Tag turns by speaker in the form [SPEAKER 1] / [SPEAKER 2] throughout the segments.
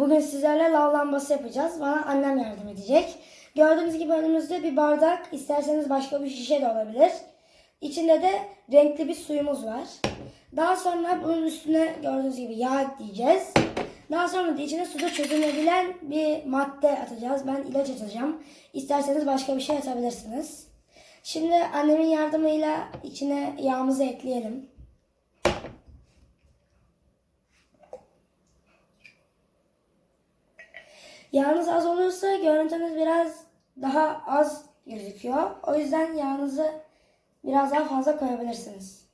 [SPEAKER 1] Bugün sizlerle lav lambası yapacağız. Bana annem yardım edecek. Gördüğünüz gibi önümüzde bir bardak, isterseniz başka bir şişe de olabilir. İçinde de renkli bir suyumuz var. Daha sonra bunun üstüne gördüğünüz gibi yağ ekleyeceğiz. Daha sonra da içine suda çözünebilen bir madde atacağız. Ben ilaç atacağım. İsterseniz başka bir şey atabilirsiniz. Şimdi annemin yardımıyla içine yağımızı ekleyelim. Yağınız az olursa görüntünüz biraz daha az gözüküyor. O yüzden yağınızı biraz daha fazla koyabilirsiniz.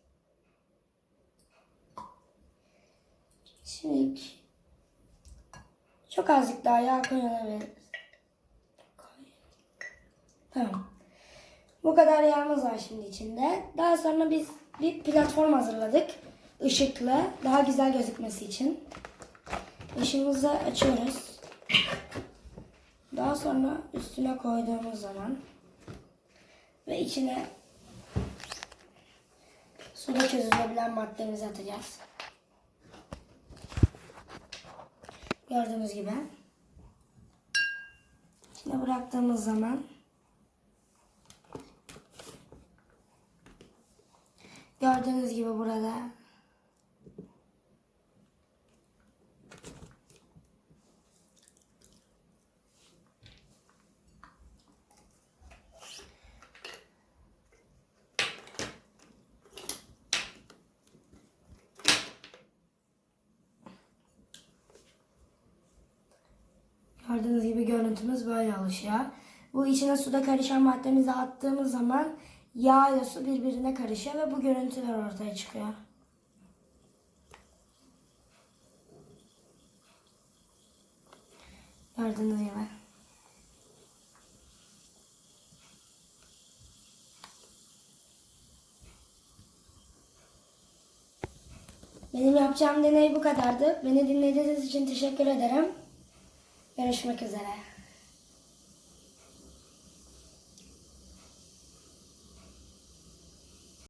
[SPEAKER 1] Şimdi çok azıcık daha yağ koyabiliriz. Koy. Tamam. Bu kadar yağımız var şimdi içinde. Daha sonra biz bir platform hazırladık. Işıklı, daha güzel gözükmesi için. Işığımızı açıyoruz. Daha sonra üstüne koyduğumuz zaman ve içine suda çözülebilen maddemizi atacağız. Gördüğünüz gibi. İçine bıraktığımız zaman gördüğünüz gibi burada Gördüğünüz gibi görüntümüz böyle oluşuyor. Bu içine suda karışan maddemizi attığımız zaman yağ ile su birbirine karışıyor ve bu görüntüler ortaya çıkıyor. Gördüğünüz gibi. Benim yapacağım deney bu kadardı. Beni dinlediğiniz için teşekkür ederim. Görüşmek üzere.